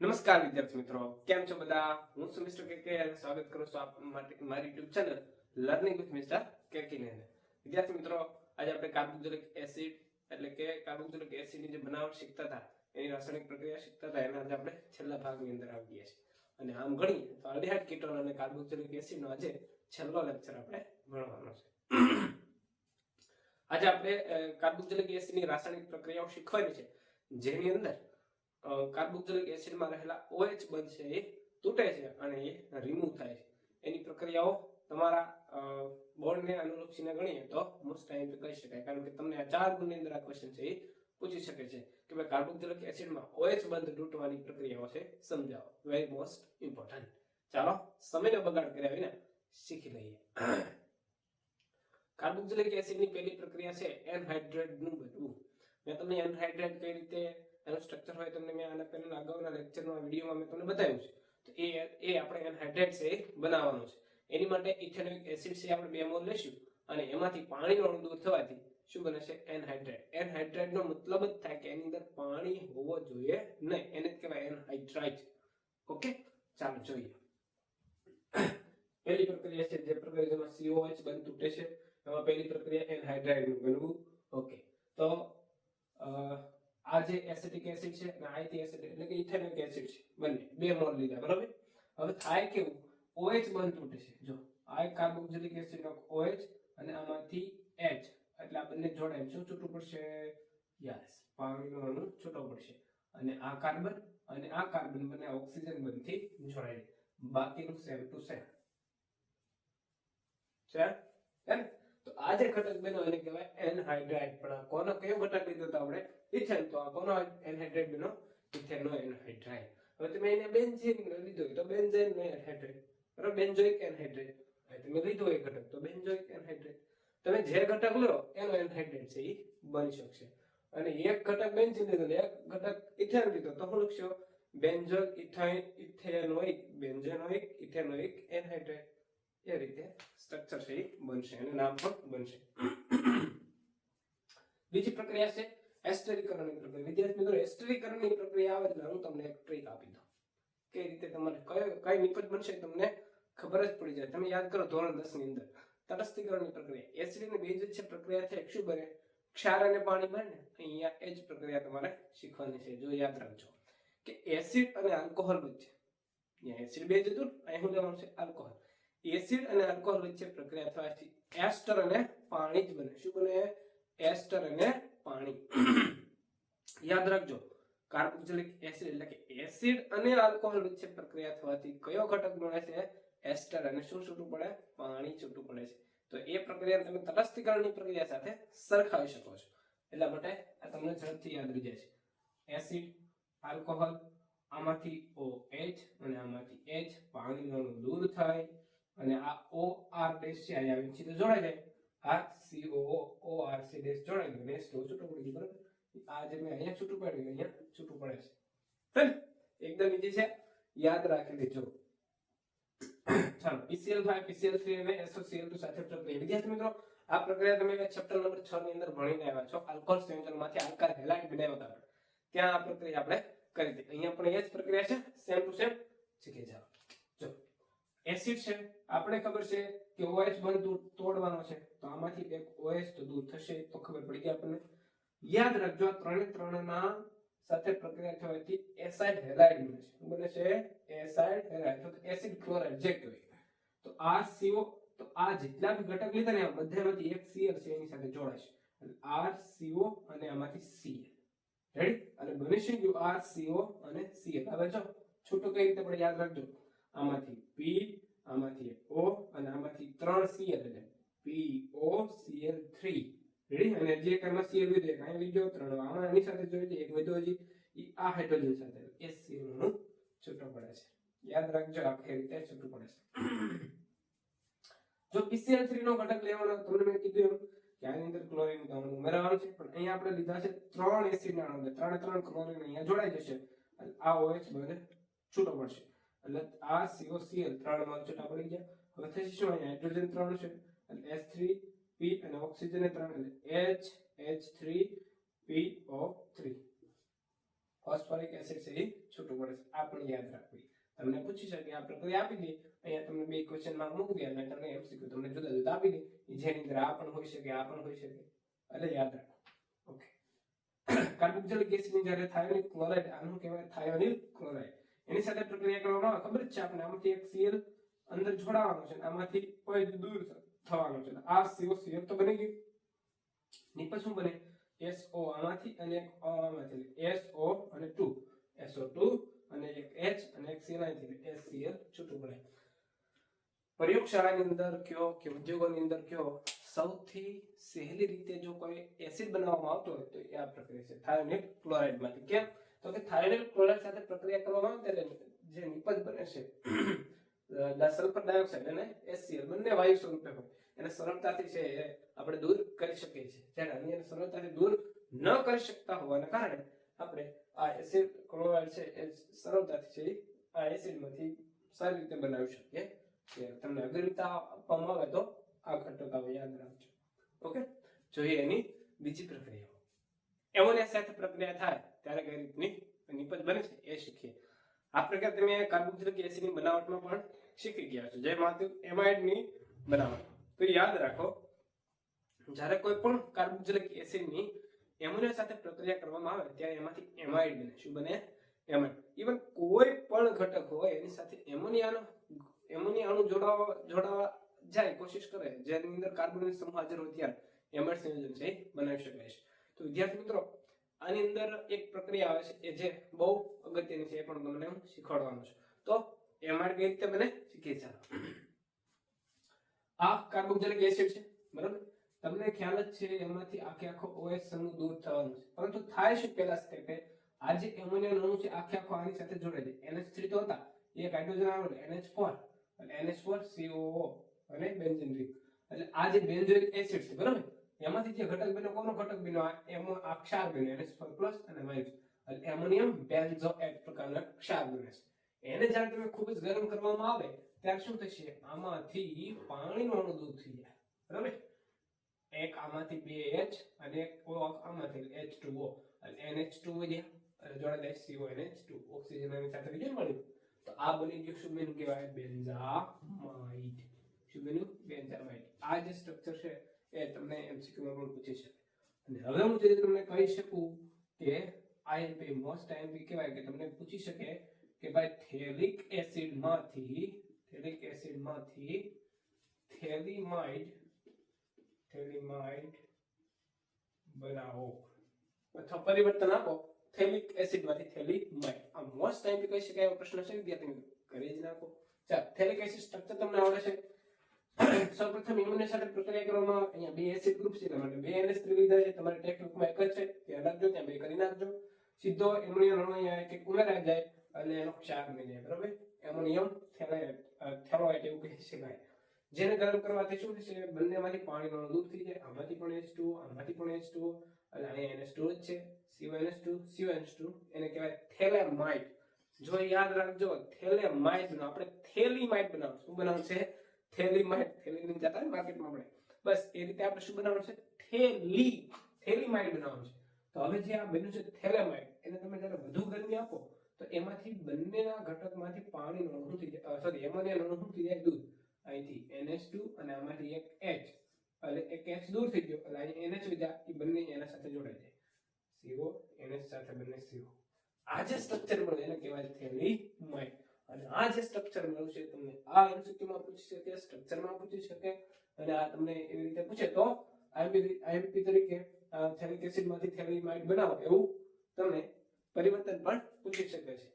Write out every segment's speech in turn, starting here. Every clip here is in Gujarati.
નમસ્કાર વિદ્યાર્થી મિત્રો. કેમ છો બધા? હું છું મિસ્ટર કેકે સ્વાગત કરું છું આપ માટે મારી YouTube channel learning with mister KK ની વિદ્યાર્થી મિત્રો, આજે આપણે કાર્બોક્સિલિક એસિડ, એટલે કે કાર્બોક્સિલિક એસિડની જે બનાવટ શીખતા હતા, એની રાસાયણિક પ્રક્રિયા શીખતા હતા, એના આજે આપણે છેલ્લા ભાગની અંદર આવી ગયા છીએ. અને આમ ગણીએ તો અલ્ડિહાઇડ કીટોન અને કાર્બોક્સિલિક એસિડ નો આજે છેલ્લો લેક્ચર આપણે ભણવાનો છે. આજે આપણે કાર્બોક્સિલિક એસિડની રાસાયણિક પ્રક્રિયાઓ શીખવાની છે. જેની અંદર કાર્બોક્સિલિક એસિડમાં રહેલા બંધ છે એ તૂટે છે અને એ રિમૂવ થાય છે. એની પ્રક્રિયાઓ તમારા બોર્ડને અનુલક્ષીને ગણીએ તો મોસ્ટ ટાઈમ કહી શકાય. કારણ કે તમને આ ચાર ગુણની અંદર આ ક્વેશ્ચન છે એ પૂછી શકે છે કે ભાઈ કાર્બોક્સિલિક એસિડમાં OH બંધ તૂટવાની પ્રક્રિયાઓ છે, સમજાવો. વેરી મોસ્ટ ઇમ્પોર્ટન્ટ ચાલો, સમયનો બગાડ કર્યા વિના શીખી લઈએ. કાર્બોક્સિલિક એસિડની પહેલી પ્રક્રિયા છે એનહાઇડ્રેટનું બનવું. મેં તમને એનહાઇડ્રેટ કઈ રીતે એનું સ્ટ્રક્ચર હોય તમને મેં આના પહેલા અગાઉના લેક્ચરમાં વિડીયોમાં મેં તમને બતાવ્યું છે. તો એ એ આપણે એનહાઇડ્રેટ છે બનાવવાનું છે. એની માટે ઇથેનોઇક એસિડ છે આપણે બે મોલ લેશું અને એમાંથી પાણીનો અણુ દૂર થવાથી શું બને છે એનહાઇડ્રેટ એનહાઇડ્રેટનો મતલબ જ થાય કે એની અંદર પાણી હોવો જોઈએ નહીં. એને જ કહેવાય એનહાઇડ્રાઇટ ઓકે? ચાલો જોઈએ. પહેલી પ્રક્રિયા છે જે પ્રક્રિયા જેમાં COH બંધ તૂટે છે. એમાં પહેલી પ્રક્રિયા એનહાઇડ્રાઇડનું બનવું. ઓકે. તો આ જે એસિટિક એસિડ છે અને આઇથી એસિડ એટલે કે ઇથેનિક એસિડ છે બંને. બે મોલ લીધા, બરાબર? હવે થાય કેવું? OH બંધ તૂટે છે. જો, આ એક કાર્બોક્સિલિક એસિડ નો OH અને આમાંથી H એટલે આ બંને જોડાય શું છૂટું પડશે? યસ, પાણીનો અણુ છૂટો પડશે. અને આ કાર્બન અને આ કાર્બન બંને ઓક્સિજન બંધથી જોડાય બાકીનું સેમ ટુ સેમ છે તો આ જે ઘટક બન્યો એને કહેવાય એનહાઇડ્રાઇડ પણ કોનો કયો ઘટક લીધો તો આપણે? ઇથેન તો આ કોનો એનહાઇડ્રાઇડ ઇથેનો ઇથેનનો એનહાઇડ્રાઇડ. હવે તમે એને બેન્ઝીન લીધો તો બેન્ઝેન નો એનહાઇડ્રાઇડ. બરાબર? બેન્ઝોઇક એનહાઇડ્રેટ તમે લીધો એ ઘટક તો બેન્ઝોઇક એનહાઇડ્રેટ તમે જે ઘટક લો એનો એનહાઇડ્રેટ છે એ બની શકશે. અને એક ઘટક બેન્ઝીન લીધો ને એક ઘટક ઇથેન લીધો તો શું લખશો? Benzoic ethyne ethanoic. Benzenoic ethanoic anhydrate એ રીતે સ્ટ્રક્ચર છે એ બનશે અને નામ પણ બનશે. બીજી પ્રક્રિયા છે એસ્ટરીકરણની પ્રક્રિયા. વિદ્યાર્થી મિત્રો, એસ્ટરીકરણની પ્રક્રિયા આવે એટલે હું તમને એક ટ્રીક આપી દઉં. કઈ રીતે તમારે કયો કઈ નિપજ બનશે તમને ખબર જ પડી જાય. તમે યાદ કરો ધોરણ દસની અંદર. તટસ્થીકરણની પ્રક્રિયા. એસિડ અને બેઝ છે પ્રક્રિયા છે શું બને? ક્ષાર અને પાણી બને. અહીંયા એ જ પ્રક્રિયા તમારે શીખવાની છે. જો યાદ રાખજો. કે એસિડ અને આલ્કોહોલ વચ્ચે. અહીંયા એસિડ બેઝ હતું. અહીં શું લેવાનું છે? આલ્કોહોલ. એસિડ અને આલ્કોહોલ વચ્ચે પ્રક્રિયા થવાથી એસ્ટર અને પાણી જ બને. શું બને? એસ્ટર અને પાણી. યાદ રાખજો, કાર્બોક્સિલિક એસિડ એટલે કે એસિડ અને આલ્કોહોલ વચ્ચે પ્રક્રિયા થવાથી કયો ઘટક મળે છે? એસ્ટર. અને શું છૂટું પડે? પાણી છૂટું પડે છે. તો એ પ્રક્રિયા તમે તટસ્થીકરણની પ્રક્રિયા સાથે સરખાવી શકો છો. એટલા માટે આ તમને ઝડપથી યાદ રહી જાય છે. એસિડ, આલ્કોહોલ, આમાંથી ઓ એચ અને આમાંથી એચ પાણીનો દૂર થાય અને આ OR ડેશ છે અહીંયા સીધું જાય. આ છે ને સ્લો છૂટું પડી ગયું આ જે મેં અહીંયા છૂટું પાડ્યું, અહીંયા છૂટું પડે છે. એકદમ ઈજી છે. યાદ રાખી લેજો. ચાલો PCl5 PCl3 અને SOCl2 સાથે પ્રક્રિયા વિદ્યાર્થી મિત્રો, આ પ્રક્રિયા તમે ચેપ્ટર નંબર 6 ની અંદર ભણીને આવ્યા છો. આલ્કોહોલ સંયોજનમાંથી આલ્કાઇલ હેલાઇડ બનાવ્યા હતા ત્યાં આ પ્રક્રિયા આપણે કરી હતી અહીંયા પણ એ જ પ્રક્રિયા છે. સેમ ટુ સેમ શીખી જાઓ. એસિડ છે. આપણે ખબર છે કે ઓએચ બંધ દૂર તોડવાનો છે. તો આમાંથી એક ઓએચ તો દૂર થશે તો ખબર પડી ગઈ આપણને. યાદ રાખજો ત્રણે ત્રણના સાથે પ્રક્રિયા થવાથી એસાઇડ હેલાઇડ બને છે. શું બને છે? Acid halide. તો એસિડ ક્લોરાઇડ, જે કહેવાય. તો આ CO, તો આ જેટલા બી ઘટક લીધા ને બધામાંથી એક Cl છે, એની સાથે જોડાશે એટલે RCO અને આમાંથી Cl. રેડી અને બની શું ગયું CO અને Cl. હવે જો છૂટું કઈ રીતે પડે? યાદ રાખજો. આમાંથી P, આમાંથી O અને આમાંથી ત્રણ Cl એટલે POCl3 રેડી અને જે એક સીએલ વિધો એક વિધો ત્રણ આમાં એની સાથે જોઈ એક વિધો હજી. આ હાઇડ્રોજન સાથે એ Cl નું છૂટું પડે છે. યાદ રાખજો, આખી રીતે છૂટું પડે છે. જો PCl3 નો ઘટક લેવાનો તમને મેં કીધું એમ કે આની અંદર ક્લોરીન અણુ ઉમેરવાનું છે. પણ અહીંયા આપણે લીધા છે ત્રણ એસિડ ના અણુ ત્રણે ત્રણ ક્લોરીન અહીંયા જોડાઈ જશે. આ OH બધે છૂટો પડશે. એટલે આ COCl ત્રણમાં છૂટા પડી ગયા હવે થશે શું? અહીંયા હાઇડ્રોજન ત્રણ છે. એટલે H3 P અને ઓક્સિજન એ ત્રણ એટલે H H3 PO3 phosphoric acid છે એ છૂટું પડે છે. આ પણ યાદ રાખવી. તમને પૂછી શકે આ પ્રક્રિયા આપી દે. અહીંયા તમને બે ક્વેશ્ચન માર્ક મૂકી દે અને તમને એમસીક્યુ તમને જુદા જુદા આપી દે જેની અંદર આ પણ હોઈ શકે, આ પણ હોઈ શકે. એટલે યાદ રાખો. ઓકે કાર્બોક્સિલિક એસિડની જ્યારે થાયોનિક ક્લોરાઇડ, આનું કહેવાય થાયોનિલ ક્લોરાઇડ. એની સાથે પ્રક્રિયા કરવામાં ખબર છે આપણે આમાંથી એક સીએલ અંદર જોડાવાનું છે આમાંથી કોઈ દૂર થવાનું છે આ સીઓ સીએલ તો બની ગયું. ની શું બને? એસઓ આમાંથી અને એક ઓ આમાંથી. એસઓ અને 2 SO2 અને એક એચ અને એક Cl આમાંથી. HCl છૂટું પડે પ્રયોગશાળાની અંદર કયો કે ઉદ્યોગોની અંદર કયો સૌથી સહેલી રીતે જો કોઈ એસિડ બનાવવામાં આવતો હોય તો એ આ પ્રક્રિયા છે. થાયોનિલ ક્લોરાઇડમાંથી. કેમ? તો કે થાઇરોઇડ ક્લોરાઇડ સાથે પ્રક્રિયા કરવામાં આવે ત્યારે જે નિપજ બને છે સલ્ફર ડાયોક્સાઇડ અને એસસીએલ બંને વાયુ સ્વરૂપે હોય. એને સરળતાથી છે આપણે દૂર કરી શકીએ છીએ. જ્યારે અન્ય સરળતાથી દૂર ન કરી શકતા હોવાના કારણે આપણે આ એસિડ ક્લોરાઇડ છે એ સરળતાથી છે આ એસિડમાંથી સારી રીતે બનાવી શકીએ. છીએ તમને અગ્રતા આપવામાં આવે તો આ ઘટક આવે યાદ રાખજો. ઓકે? જોઈએ એની બીજી પ્રક્રિયાઓ એમોનિયા સાથે પ્રક્રિયા થાય ત્યારે કઈ રીતની નિપજ બને છે, એ શીખીએ. આ પ્રકાર તમે કાર્બોક્સિલિક એસિડની બનાવટમાં પણ શીખી ગયા છો. જેમાંથી એમાઇડની બનાવટ. તો યાદ રાખો, જ્યારે કોઈ પણ કાર્બોક્સિલિક એસિડની એમોનિયા સાથે પ્રક્રિયા કરવામાં આવે, ત્યારે એમાંથી એમાઇડ બને. શું બને? એમાઇડ. ઇવન કોઈ પણ ઘટક હોય, એની સાથે એમોનિયાનો એમોનિયા અણુ જોડાવા જોડાવા જાય, કોશિશ કરે, જેની અંદર કાર્બોનિક સમૂહ હાજર હોય ત્યારે એમાઇડ સંયોજન છે બનાવી શકાય છે. તો વિદ્યાર્થી મિત્રો, આની અંદર એક પ્રક્રિયા આવે છે એ જે બહુ અગત્યની છે એ પણ તમને હું શીખવાડવાનું છું. તો એ માટે કઈ રીતે મને શીખી ચાલો. આ કાર્બોક્સિલિક એસિડ છે, બરાબર? તમને ખ્યાલ જ છે એમાંથી આખે આખો ઓએસ સમૂહ દૂર થવાનો છે. પરંતુ થાય છે પહેલા સ્ટેપે આ જે એમોનિયા અણુ છે આખે આખો આની સાથે જોડે છે. NH3 તો હતા. એક હાઇડ્રોજન આવે NH4 અને NH4 COO અને બેન્ઝીન રિંગ એટલે આ જે બેન્ઝોઇક એસિડ છે, બરાબર? એમાંથી જે ઘટક બન્યો, કોનો ઘટક બન્યો? એમો, આ ક્ષાર બન્યો. NH4 પ્લસ અને માઇનસ એટલે એમોનિયમ બેન્ઝોએટ પ્રકારના ક્ષાર બને છે. એને જ્યારે તમે ખૂબ જ ગરમ કરવામાં આવે, ત્યારે શું થશે? આમાંથી પાણીનો અણુ દૂર થઈ જાય. બરાબર? એક આમાંથી બે એચ અને એક આમાંથી H2O એટલે NH2 વધ્યા અને જોડે દે CONH2 ઓક્સિજન એની સાથે બીજું મળ્યું. તો આ બની ગયું શું બન્યું? કહેવાય બેન્ઝામાઇટ. શું બન્યું? બેન્ઝામાઇટ. આ જે સ્ટ્રક્ચર છે એ તમને એમસીક્યુમાં પણ પૂછી શકે અને હવે હું જે તમને કહી શકું કે આઈએમપી મોસ્ટ આઈએમપી કહેવાય કે તમને પૂછી શકે કે ભાઈ થેલિક એસિડમાંથી થેલિક એસિડમાંથી થેલિમાઇડ થેલિમાઇડ બનાવો. અથવા પરિવર્તન આપો. થેલિક એસિડમાંથી થેલિમાઇડ. આ મોસ્ટ ટાઈમ કહી શકાય એવો પ્રશ્ન છે. વિદ્યાર્થી કરી જ નાખો. ચાલ, થેલિક એસિડ સ્ટ્રક્ચર તમને આવડે છે? સૌપ્રથમ સાથે પ્રક્રિયા કરવામાં અહીંયા બે એસિડ ગ્રુપ છે તમારે બે બે NH3 લીધા છે, તમારે ટેક્સ્ટબુકમાં એક જ છે, તે રાખજો ત્યાં બે કરી નાખજો. સીધો એમોનિયમ અણુ અહીંયા એક એક ઉમેરાઈ જાય અને એનો ક્ષાર બની જાય, બરાબર? એમોનિયમ થેલોઇટ એવું કહી શકાય. જેને ગરમ કરવાથી શું થશે? બંનેમાંથી પાણીનો અણુ દૂર થઈ જાય. આમાંથી પણ H2 આમાંથી પણ H2 અને અહીંયા NH2 જ છે. CONH2 CONH2 એને કહેવાય થેલેમાઇટ. જો યાદ રાખજો, થેલેમાઇટ આપણે થેલીમાઇટ બનાવશું. શું બનાવવાનું છે થેલીમાઇડ થેલીની જતા ને માર્કેટમાં આપણે. બસ, એ રીતે આપણે શું બનાવવાનું છે? થેલી. થેલીમાઇડ બનાવવાનું છે. તો હવે જે આ બન્યું છે થેલેમાઇડ એને તમે જ્યારે વધુ ગરમી આપો, તો એમાંથી બંનેના ઘટકમાંથી પાણીનું અણુ થઈ જાય સોરી એમોનિયા અણુ થઈ જાય? દૂધ. અહીંથી NH2 અને આમાંથી એક એચ એટલે એક એચ દૂર થઈ ગયો, એટલે અહીં એનએચ વિધા એ બંને એના સાથે જોડાઈ જાય. સીઓ એનએચ સાથે બંને સીઓ આ જે સ્ટ્રક્ચર મળે એને કહેવાય થેલીમાઇડ અને આ જે સ્ટ્રક્ચર મળ્યું છે, તમને આ એમસીક્યુમાં પૂછી શકે સ્ટ્રક્ચરમાં પૂછી શકે, અને આ તમને એવી રીતે પૂછે તો આઈએમપી તરીકે થેલિક એસિડમાંથી થેલિમાઇડ બનાવો એવું તમને પરિવર્તન પણ પૂછી શકે છે.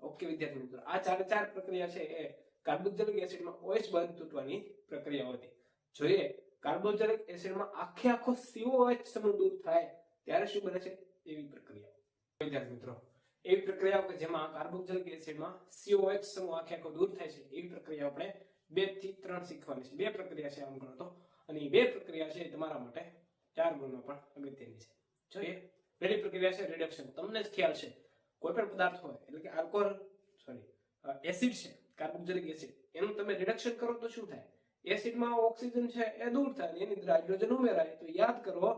ઓકે વિદ્યાર્થી મિત્રો, આ ચાર ચાર પ્રક્રિયા છે એ કાર્બોક્સિલિક એસિડમાં ઓએચ બંધ તૂટવાની પ્રક્રિયાઓ હતી. જોઈએ કાર્બોક્સિલિક એસિડમાં આખે આખો સીઓએચ સમૂહ દૂર થાય, ત્યારે શું બને છે? એવી પ્રક્રિયા. વિદ્યાર્થી મિત્રો એવી પ્રક્રિયાઓ કે જેમાં કાર્બોક્સિલિક એસિડમાં COH સમૂહ આખે આખો દૂર થાય છે, એવી પ્રક્રિયા આપણે બેથી ત્રણ શીખવાની છે. બે પ્રક્રિયા છે આમ ગણો તો. અને એ બે પ્રક્રિયા છે એ તમારા માટે ચાર ગુણમાં પણ અગત્યની છે. જોઈએ. પહેલી પ્રક્રિયા છે રિડક્શન તમને જ ખ્યાલ છે. કોઈ પણ પદાર્થ હોય, એટલે કે આલ્કોહોલ સોરી એસિડ છે કાર્બોક્સિલિક એસિડ એનું તમે રિડક્શન કરો તો શું થાય? એસિડમાં ઓક્સિજન છે એ દૂર થાય એની હાઇડ્રોજન ઉમેરાય. તો યાદ કરો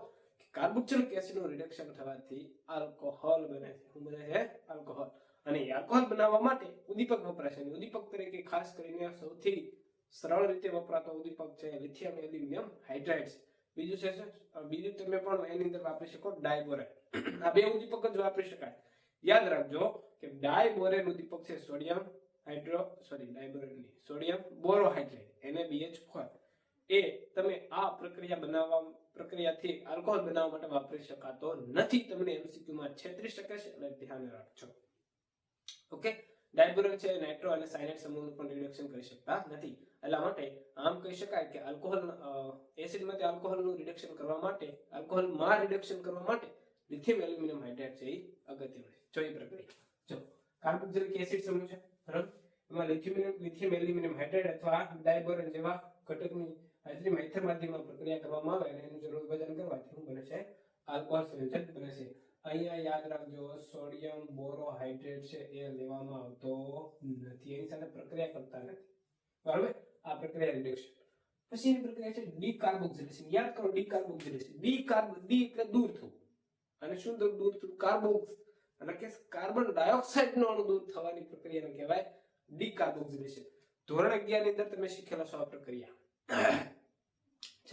કાર્બોક્સિલિક એસિડનું રિડક્શન થવાથી આલ્કોહોલ બને છે. શું બને છે? આલ્કોહોલ અને આલ્કોહોલ બનાવવા માટે ઉદ્દીપક વપરાય છે. અને ઉદ્દીપક તરીકે ખાસ કરીને સૌથી સરળ રીતે વપરાતો ઉદ્દીપક છે લિથિયમ એલ્યુમિનિયમ હાઇડ્રાઇડ બીજું છે બીજું તમે પણ એની અંદર વાપરી શકો ડાયબોરેટ આ બે ઉદ્દીપક જ વાપરી શકાય. યાદ રાખજો કે ડાયબોરેન ઉદ્દીપક છે sodium hydro, sorry diborane sodium borohydrate NaBH4 એ તમે આ પ્રક્રિયા બનાવવા, પ્રક્રિયાથી આલ્કોહોલ બનાવવા માટે વાપરી શકાતો નથી. તમને એમસીક્યુમાં છેત્રીસ 36 ટકા છે અને ધ્યાન રાખજો. ઓકે? ડાયબોરેન છે, નાઇટ્રો અને સાયનાઇડ સમૂહનું પણ રિડક્શન કરી શકતા નથી. એટલા માટે આમ કહી શકાય કે આલ્કોહોલ એસિડમાંથી આલ્કોહોલનું રિડક્શન કરવા માટે આલ્કોહોલમાં રિડક્શન કરવા માટે લિથિયમ એલ્યુમિનિયમ હાઇડ્રેટ છે એ અગત્યનું છે. જો એ પ્રક્રિયા. જો કાર્બોક્સિલિક એસિડ સમૂહ છે, બરાબર? એમાં લિથિયમ લિથિયમ એલ્યુમિનિયમ હાઇડ્રેટ અથવા ડાયબોરન જેવા ઘટકની હાજરીમાં ઇથર માધ્યમમાં પ્રક્રિયા કરવામાં આવે અને એનું જરૂર વિભાજન કરવાથી શું બને છે? આલ્કોહોલ સંયોજન બને છે. અહીંયા યાદ રાખજો, સોડિયમ બોરોહાઇડ્રેટ છે, એ લેવામાં આવતો નથી. એની સાથે પ્રક્રિયા કરતા નથી. બરાબર? આ પ્રક્રિયા રિડક્શન પછીની પ્રક્રિયા છે ડીકાર્બોક્સિલેશન યાદ કરો ડીકાર્બોક્સિલેશન ડી કાર્બ ડી એટલે દૂર થવું. અને શું દૂર થવું? કાર્બોક્સ. એટલે કે કાર્બન ડાયોક્સાઇડ નો અણુ દૂર થવાની પ્રક્રિયાને કહેવાય ડીકાર્બોક્સિલેશન ધોરણ 11 ની અંદર તમે શીખેલા છો આ પ્રક્રિયા.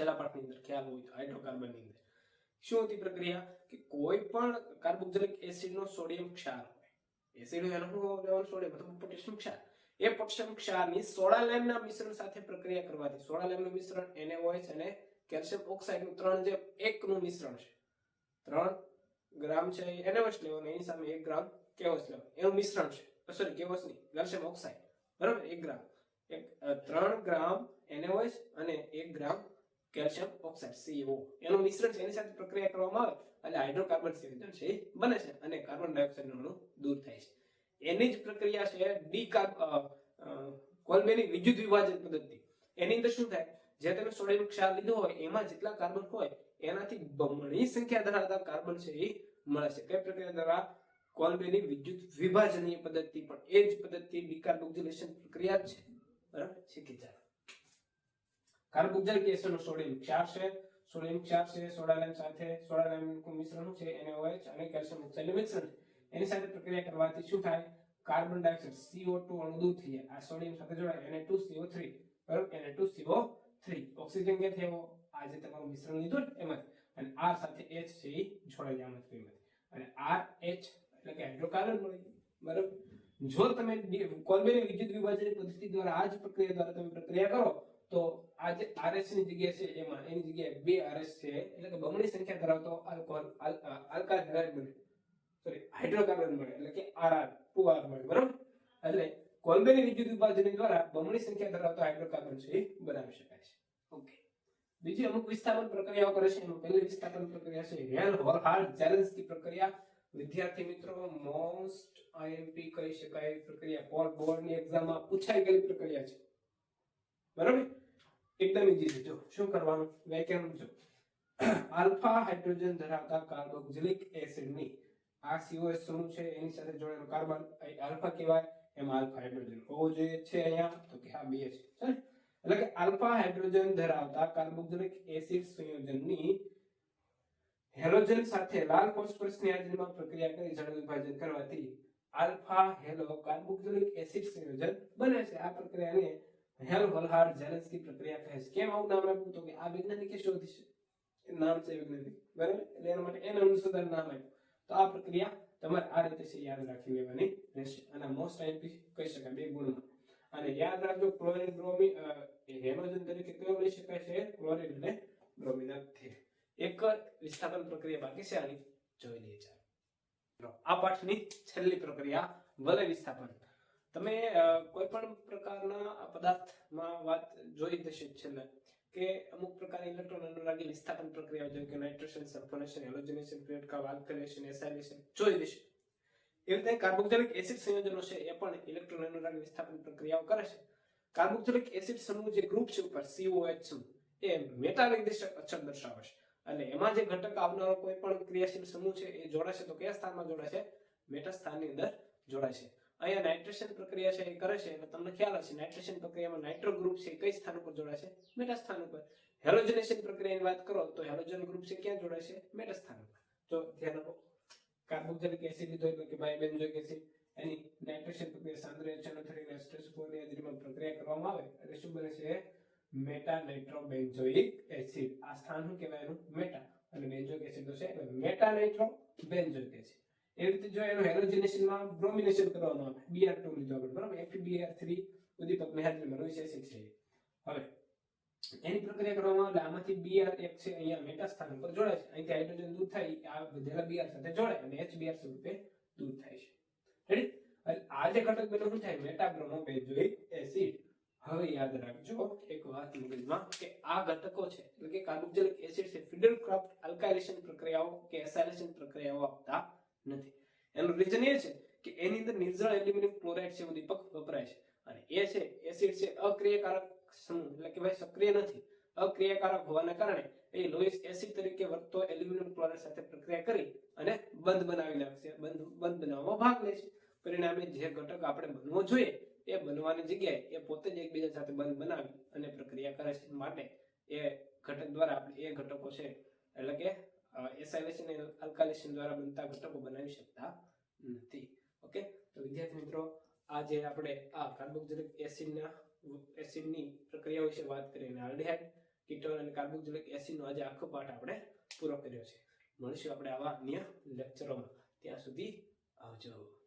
છેલ્લા પાઠની અંદર ખ્યાલ હોય તો હાઇડ્રોકાર્બનની અંદર. શું હતી પ્રક્રિયા? કે કોઈ પણ કાર્બોક્સિલિક એસિડ નો સોડિયમ ક્ષાર હોય. એસિડ હોય એનો શું લેવાનું? સોડિયમ, અથવા પોટેશિયમ ક્ષાર. એ પોટેશિયમ ક્ષારની સોડા લેમના મિશ્રણ સાથે પ્રક્રિયા કરવાથી, સોડા લેમનું મિશ્રણ NaOH અને કેલ્શિયમ ઓક્સાઇડનું ત્રણ જે એક નું મિશ્રણ છે. ત્રણ ગ્રામ છે એને NaOH લેવાનું એની સામે એક ગ્રામ કેવોસ લેવાનું એનું મિશ્રણ છે. સોરી કેવોસ નહીં, કેલ્શિયમ ઓક્સાઇડ. બરાબર? એક ગ્રામ. એક ત્રણ ગ્રામ NaOH અને એક ગ્રામ કેલ્શિયમ ઓક્સાઇડ CO એનું મિશ્રણ છે એની સાથે પ્રક્રિયા કરવામાં આવે, એટલે હાઇડ્રોકાર્બન સિલિન્ડર છે બને છે અને કાર્બન ડાયોક્સાઇડ અણુ દૂર થાય છે. એની જ પ્રક્રિયા છે ડીકાર્બ કોલબેની વિદ્યુત વિભાજન પદ્ધતિ. એની અંદર શું થાય? જે તમે સોડિયમ ક્ષાર લીધો હોય, એમાં જેટલા કાર્બન હોય, એનાથી બમણી સંખ્યા ધરાવતા કાર્બન છે એ મળે છે. કઈ પ્રક્રિયા દ્વારા? કોલબેની વિદ્યુત વિભાજનીય પદ્ધતિ પણ એ જ પદ્ધતિ ડીકાર્બોક્સિલેશન પ્રક્રિયા છે. બરાબર? શીખી ચાલો કાર્બોક્સિલિક એસિડનો સોડિયમ ક્ષાર છે સોડિયમ ક્ષાર છે સોડા લાઇમ સાથે સોડા લાઇમનું મિશ્રણ શું છે NaOH અને કેલ્શિયમ ઓક્સાઇડનું મિશ્રણ છે. એની સાથે પ્રક્રિયા કરવાથી શું થાય કાર્બન ડાયોક્સાઇડ CO2 અણુ દૂર થઈ જાય આ સોડિયમ સાથે જોડાય Na2CO3 બરાબર Na2CO3 ઓક્સિજન ક્યાંથી આવ્યો આ જે તમારું મિશ્રણ લીધું ને એમાંથી અને R સાથે H છે એ જોડાઈ જાય આમાંથી અને RH એટલે કે હાઇડ્રોકાર્બન મળી ગયું. બરાબર જો તમે ડી- કોલબેની વિદ્યુત વિભાજન પદ્ધતિ દ્વારા આ જ પ્રક્રિયા દ્વારા તમે પ્રક્રિયા કરો તો આ જે આરએસની જગ્યા છે, એમાં એની જગ્યાએ બે આરએસ છે, એટલે કે બમણી સંખ્યા ધરાવતો આલ્કોહોલ આલ્કા હાઇડ્રાઇડ બને સોરી હાઇડ્રોકાર્બન મળે, એટલે કે આરઆર ટુ આર મળે, બરાબર? એટલે કોલબેની વિદ્યુત વિભાજન દ્વારા બમણી સંખ્યા ધરાવતો હાઇડ્રોકાર્બન છે, એ બનાવી શકાય છે. ઓકે બીજી અમુક વિસ્થાપન પ્રક્રિયાઓ કરે છે એમાં પહેલી વિસ્થાપન પ્રક્રિયા છે, રેલ હોલ હાર્ડ જેલેન્સ્કી પ્રક્રિયા. વિદ્યાર્થી મિત્રો મોસ્ટ આઈએમપી કહી શકાય પ્રક્રિયા બોર્ડ બોર્ડની એક્ઝામમાં પૂછાઈ ગયેલી પ્રક્રિયા છે. બરાબર? એકદમ ઈઝી છે. જો, શું કરવાનું? વ્યાખ્યાન જો આલ્ફા હાઇડ્રોજન ધરાવતા કાર્બોક્સિલિક એસિડની આ COS સમૂહ છે? એની સાથે જોડેલો કાર્બન આલ્ફા કહેવાય, એમાં આલ્ફા હાઇડ્રોજન હોવો જોઈએ છે અહીંયા, તો કે હા, બે છે. એટલે કે આલ્ફા હાઇડ્રોજન ધરાવતા કાર્બોક્સિલિક એસિડ સંયોજનની હેલોજન સાથે લાલ ફોસ્ફરસની હાજરીમાં પ્રક્રિયા કરી જળ વિભાજન કરવાથી આલ્ફા હેલો કાર્બોક્સિલિક એસિડ સંયોજન બને છે. આ પ્રક્રિયાને હેલ હોલહાર્ડ જેલેન્સ્કી પ્રક્રિયા કહે છે. કેમ આવું નામ રાખ્યું? તો કે આ વૈજ્ઞાનિકે શોધી છે. નામ છે વૈજ્ઞાનિક. બરાબર? એટલે એના માટે એને અનુસંધાન નામ આપ્યું. તો આ પ્રક્રિયા તમારે આ રીતે છે યાદ રાખી લેવાની રહેશે. અને મોસ્ટ આઈપી કહી શકાય, બે ગુણમાં. અને યાદ રાખજો ક્લોરિન બ્રોમિન હેલોજન તરીકે કયો લઈ શકાય છે? ક્લોરિન અને બ્રોમિન એક વિસ્થાપન પ્રક્રિયા બાકી છે, આની જોઈ લઈએ ચાલો આ પાઠની છેલ્લી પ્રક્રિયા વલય વિસ્થાપન. તમે કોઈ પણ પ્રકારના પદાર્થમાં વાત જોઈ થશે છેલ્લે કે અમુક પ્રકારની ઇલેક્ટ્રોન અનુરાગી વિસ્થાપન પ્રક્રિયાઓ જેમ કે નાઇટ્રેશન સલ્ફોનેશન, હેલોજનેશન ક્રિએટકાવ આલ્કલેશન એસાઇલેશન જોઈ દેશે એવી રીતે કાર્બોક્સિલિક એસિડ સંયોજનો છે એ પણ ઇલેક્ટ્રોન અનુરાગી વિસ્થાપન પ્રક્રિયાઓ કરે છે. કાર્બોક્સિલિક એસિડ સમૂહ જે ગ્રુપ છે ઉપર COH સમૂહ, એ મેટા નિર્દેશક અક્ષર દર્શાવે છે. અને એમાં જે ઘટક આવનારો કોઈ પણ ક્રિયાશીલ સમૂહ છે એ જોડાશે તો કયા સ્થાનમાં જોડાશે? મેટા સ્થાનની અંદર જોડાશે. અહીંયા નાઇટ્રેશન પ્રક્રિયા છે એ કરે છે, એટલે તમને ખ્યાલ હશે નાઇટ્રેશન પ્રક્રિયામાં નાઇટ્રો ગ્રુપ છે કઈ સ્થાન ઉપર જોડાશે મેટા સ્થાન ઉપર. હેલોજનેશન પ્રક્રિયાની વાત કરો તો હેલોજન ગ્રુપ છે ક્યાં જોડાશે મેટા સ્થાન ઉપર. જો ધ્યાન આપો. કાર્બોક્સિલિક એસિડ લીધો એટલે કે એસિડ એની નાઇટ્રેશન પ્રક્રિયા સાંદ્ર HNO3 એસ્ટર સુપરની હાજરીમાં પ્રક્રિયા કરવામાં આવે, એટલે શું બને છે? મેટા નાઇટ્રોબેન્ઝોઇક એસિડ આ સ્થાન શું કહેવાય મેટા. અને બેન્ઝોઇક એસિડ તો છે મેટા નાઇટ્રો બેન્ઝોઇક એસિડ એવી રીતે જો એનું હેલોજનેશનમાં બ્રોમિનેશન કરવાનું આવે Br2 લીધો આપણે બરાબર? FeBr3 ઉદ્દીપકની હાજરીમાં એસિડ છે. હવે, એની પ્રક્રિયા કરવામાં આવે આમાંથી બીઆર એક છે, અહીંયા મેટા સ્થાન ઉપર જોડાય છે. અહીંથી હાઇડ્રોજન દૂર થાય, આ વધેલા બીઆર સાથે જોડાય અને એચબીઆર સ્વરૂપે દૂર થાય છે. રેડી આ જે ઘટક બને શું થાય? મેટાબ્રોમોબેન્ઝોઇક એસિડ હવે યાદ રાખજો, એક વાત મગજમાં કે આ ઘટકો છે, એટલે કે કાર્બોક્સિલિક એસિડ છે ફિડલ ક્રાફ્ટ અલ્કાઇલેશન પ્રક્રિયાઓ કે એસાઇલેશન પ્રક્રિયાઓ આપતા નથી. એનું રીઝન એ છે કે એની અંદર નિર્જળ એલ્યુમિનિયમ ક્લોરાઇડ છે ઉદ્દીપક વપરાય છે. અને એ છે એસિડ છે, અક્રિયકારક સમૂહ એટલે કે ભાઈ સક્રિય નથી. અક્રિયકારક હોવાના કારણે એ લોઇસ એસિડ તરીકે વર્તતો એલ્યુમિનિયમ ક્લોરાઇડ સાથે પ્રક્રિયા કરી અને બંધ બનાવી નાખશે બંધ બંધ બનાવવામાં ભાગ લે છે. પરિણામે જે ઘટક આપણે બનવો જોઈએ, એ બનવાની જગ્યાએ એ પોતે જ એકબીજા સાથે બંધ બનાવી અને પ્રક્રિયા કરે છે. માટે એ ઘટક દ્વારા આપણે, એ ઘટકો છે, એટલે કે એસાઇલેશન અને અલ્કાલેશન દ્વારા બનતા ઘટકો બનાવી શકતા નથી. ઓકે? તો વિદ્યાર્થી મિત્રો આ જે આપણે આ કાર્બોક્સિલિક એસિડના એસિડની પ્રક્રિયા વિશે વાત કરીને આલ્ડિહાઇડ કીટોન અને કાર્બોક્સિલિક એસિડનો આજે આખો પાઠ આપણે પૂરો કર્યો છે. મળીશું આપણે આવા અન્ય લેક્ચરોમાં ત્યાં સુધી આવજો.